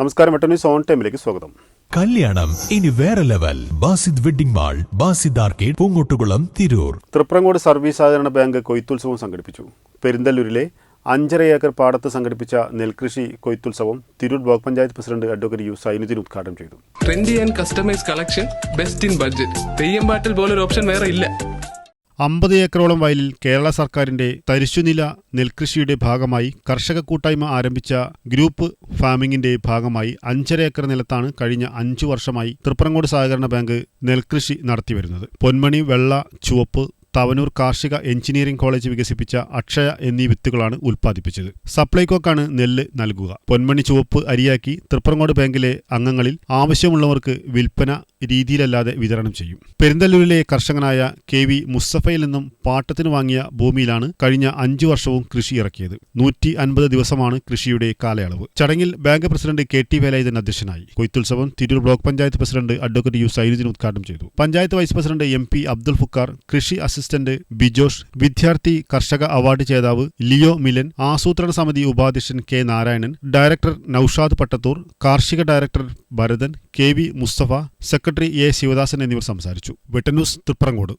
നമസ്കാരം വെട്ട zone on ടൈമിലേക്ക് സ്വാഗതം. കല്യാണം ഇനി വേറെ level. Basid wedding mall Basid arcade Poongottukulam Tirur. Thriprangode service സഹകരണ ബാങ്ക് കൊയ്ത്തുത്സവം സംഘടിപ്പിച്ചു. പെരിന്തല്ലൂരിലെ അഞ്ചര ഏക്കർ പാടത്ത് സംഘടിപ്പിച്ച നെൽകൃഷി കൊയ്ത്തുത്സവം Tirur block panchayat president advocate U Zainuddin ഉദ്ഘാടനം ചെയ്തു. Trendy and customise collection best in budget Theyyam പാട്ടിൽ പോലൊരു ഓപ്ഷൻ വേറെ ഇല്ല. അമ്പത് ഏക്കറോളം വയലിൽ കേരള സർക്കാരിന്റെ തരിശുനില നെൽകൃഷിയുടെ ഭാഗമായി കർഷക കൂട്ടായ്മ ആരംഭിച്ച ഗ്രൂപ്പ് ഫാമിംഗിന്റെ ഭാഗമായി അഞ്ചര ഏക്കർ നിലത്താണ് കഴിഞ്ഞ അഞ്ചു വർഷമായി തൃപ്രങ്ങോട് സഹകരണ ബാങ്ക് നെൽകൃഷി നടത്തിവരുന്നത്. പൊന്മണി വെള്ള ചുവപ്പ് തവനൂർ കാർഷിക എഞ്ചിനീയറിംഗ് കോളേജ് വികസിപ്പിച്ച അക്ഷയ എന്നീ വിത്തുകളാണ് ഉൽപ്പാദിപ്പിച്ചത്. സപ്ലൈകോക്കാണ് നെല്ല് നൽകുക. പൊന്മണി ചുവപ്പ് അരിയാക്കി തൃപ്രങ്ങോട് ബാങ്കിലെ അംഗങ്ങളിൽ ആവശ്യമുള്ളവർക്ക് വിൽപ്പന രീതിയിലല്ലാതെ വിതരണം ചെയ്യും. പെരിന്തല്ലൂരിലെ കർഷകനായ കെ വി മുസ്തഫയിൽ നിന്നും പാട്ടത്തിന് വാങ്ങിയ ഭൂമിയിലാണ് കഴിഞ്ഞ അഞ്ചു വർഷവും കൃഷി ഇറക്കിയത്. നൂറ്റി അൻപത് ദിവസമാണ് കൃഷിയുടെ കാലയളവ്. ചടങ്ങിൽ bank president K T Velayudhan അധ്യക്ഷനായി. കൊയ്ത്തുത്സവം Tirur block panchayat president advocate U Zainuddin ഉദ്ഘാടനം ചെയ്തു. Panchayat vice president M P Abdul Fukkar കൃഷി അസിസ്റ്റന്റ് ബിജോഷ് വിദ്യാർത്ഥി കർഷക അവാർഡ് ജേതാവ് ലിയോ മിലൻ ആസൂത്രണ സമിതി ഉപാധ്യക്ഷൻ കെ നാരായണൻ ഡയറക്ടർ നൌഷാദ് പട്ടത്തൂർ കാർഷിക director Bharathan K V Musthafa secretary A Sivadasan എന്നിവർ സംസാരിച്ചു. വെട്ടന്യൂസ് തൃപ്രങ്ങോട്